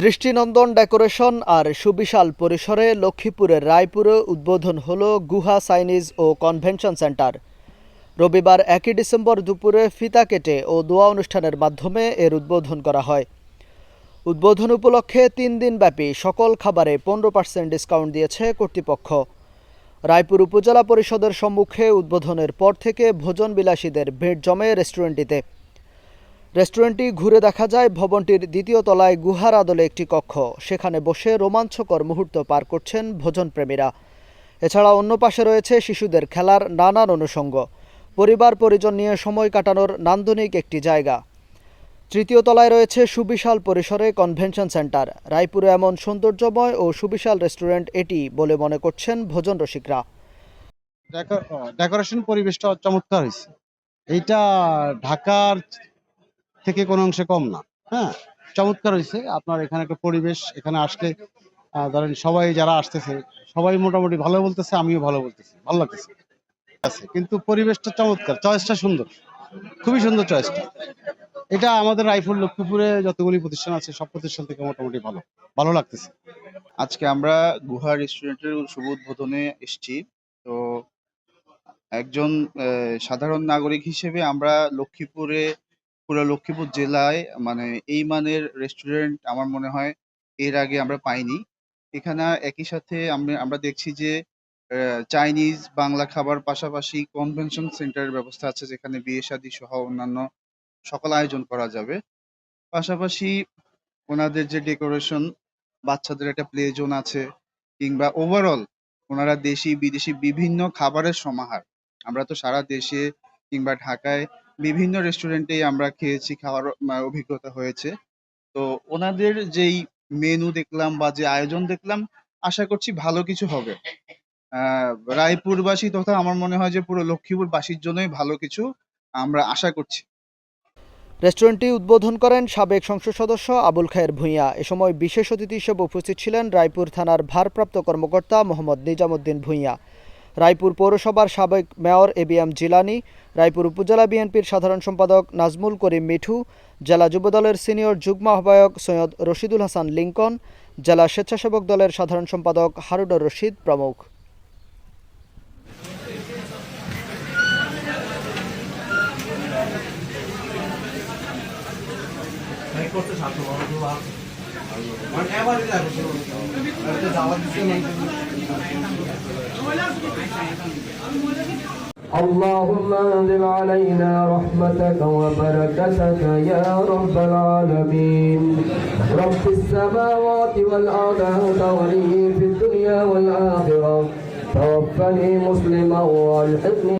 দৃষ্টিনন্দন ডেকোরেশন আর সুবিশাল পরিসরে লক্ষ্মীপুরের রায়পুরে উদ্বোধন হল গুহা চাইনিজ ও কনভেনশন সেন্টার। রবিবার একই ডিসেম্বর দুপুরে ফিতা কেটে ও দোয়া অনুষ্ঠানের মাধ্যমে এর উদ্বোধন করা হয়। উদ্বোধন উপলক্ষে তিন দিনব্যাপী সকল খাবারে পনেরো পার্সেন্ট ডিসকাউন্ট দিয়েছে কর্তৃপক্ষ। রায়পুর উপজেলা পরিষদের সম্মুখে উদ্বোধনের পর থেকে ভোজন বিলাসীদের ভিড় জমে রেস্টুরেন্টটিতে। রেস্টুরেন্টটি ঘুরে দেখা যায় ভবনটির দ্বিতীয় তলায় গুহার আদলে একটি কক্ষ। সেখানে বসে রোমাঞ্চকর মুহূর্ত পার করছেন ভোজনপ্রেমীরা। এছাড়া অন্য পাশে রয়েছে শিশুদের খেলার নানান অনুষঙ্গ। পরিবার পরিজন নিয়ে সময় কাটানোর নান্দনিক একটি জায়গা। তৃতীয় তলায় রয়েছে সুবিশাল পরিসরে কনভেনশন সেন্টার। রায়পুরে এমন সৌন্দর্যময় ও সুবিশাল রেস্টুরেন্ট এটি বলে মনে করছেন ভোজন রসিকরা। ডেকোরেশন পরিবেশটা চমৎকার হয়েছে। এইটা ঢাকার থেকে কোনো অংশে কম না। হ্যাঁ চমৎকার হয়েছে। আপনার এখানে একটা পরিবেশ, এখানে আসলে ধরেন সবাই যারা আসতেছে, সবাই মোটামুটি ভালো বলতেছে, আমিও ভালো বলতেছি, ভালো লাগতেছে। আছে, কিন্তু পরিবেশটা চমৎকার, চয়েসটা সুন্দর, খুবই সুন্দর চয়েসটা। এটা আমাদের রাইফুল লক্ষ্মীপুরে যতগুলি প্রতিষ্ঠান আছে, সব প্রতিষ্ঠান থেকে মোটামুটি ভালো ভালো লাগতেছে। আজকে আমরা গুহা রেস্টুরেন্টের শুভ উদ্বোধনে এসেছি। তো একজন সাধারণ নাগরিক হিসেবে আমরা লক্ষ্মীপুরে পুরো লক্ষ্মীপুর জেলায় মানে এই মানের রেস্টুরেন্ট আমার মনে হয় এর আগে আমরা পাইনি। এখানে একই সাথে আমরা আমরা দেখছি যে চাইনিজ বাংলা খাবার পাশাপাশি কনভেনশন সেন্টারের ব্যবস্থা আছে যেখানে বিয়ে শাদী সহ অন্যান্য সকল আয়োজন করা যাবে। পাশাপাশি ওনাদের যে ডেকোরেশন বাচ্চাদের একটা প্লে জোন আছে কিংবা ওভারঅল ওনারা দেশি বিদেশি বিভিন্ন খাবারের সমাহার। আমরা তো সারা দেশে কিংবা ঢাকায় বিভিন্ন রেস্টুরেন্টেই আমরা খেয়েছি, খাওয়ার অভিজ্ঞতা হয়েছে। তো ওনাদের যেই মেনু দেখলাম বা যে আয়োজন দেখলাম, আশা করছি ভালো কিছু হবে। রায়পুরবাসী তথা আমার মনে হয় যে পুরো লক্ষ্মীপুরবাসীর জন্যই ভালো কিছু আমরা আশা করছি। রেস্টুরেন্টটি উদ্বোধন করেন সাবেক সংসদ সদস্য আবুল খায়ের ভূঁইয়া। এ সময় বিশেষ অতিথি হিসেবে উপস্থিত ছিলেন রায়পুর থানার ভারপ্রাপ্ত কর্মকর্তা মোহাম্মদ নিজামুদ্দিন ভূঁইয়া। রায়পুর পৌরসভার সাবেক mayor A B M Jilani, Raipur উপজেলা বিএনপির সাধারণ সম্পাদক নাজমুল করিম মিঠু, জেলা যুবদলের সিনিয়র যুগ্ম আহ্বায়ক সৈয়দ রশিদুল হাসান লিঙ্কন, জেলা স্বেচ্ছাসেবক দলের সাধারণ সম্পাদক হারুনুর রশিদ প্রমুখ। اللهم انزل علينا رحمتك وبركتك يا رب العالمين. رب السماوات والأرض أنت ولي في الدنيا والآخرة. توفني مسلما وألحقني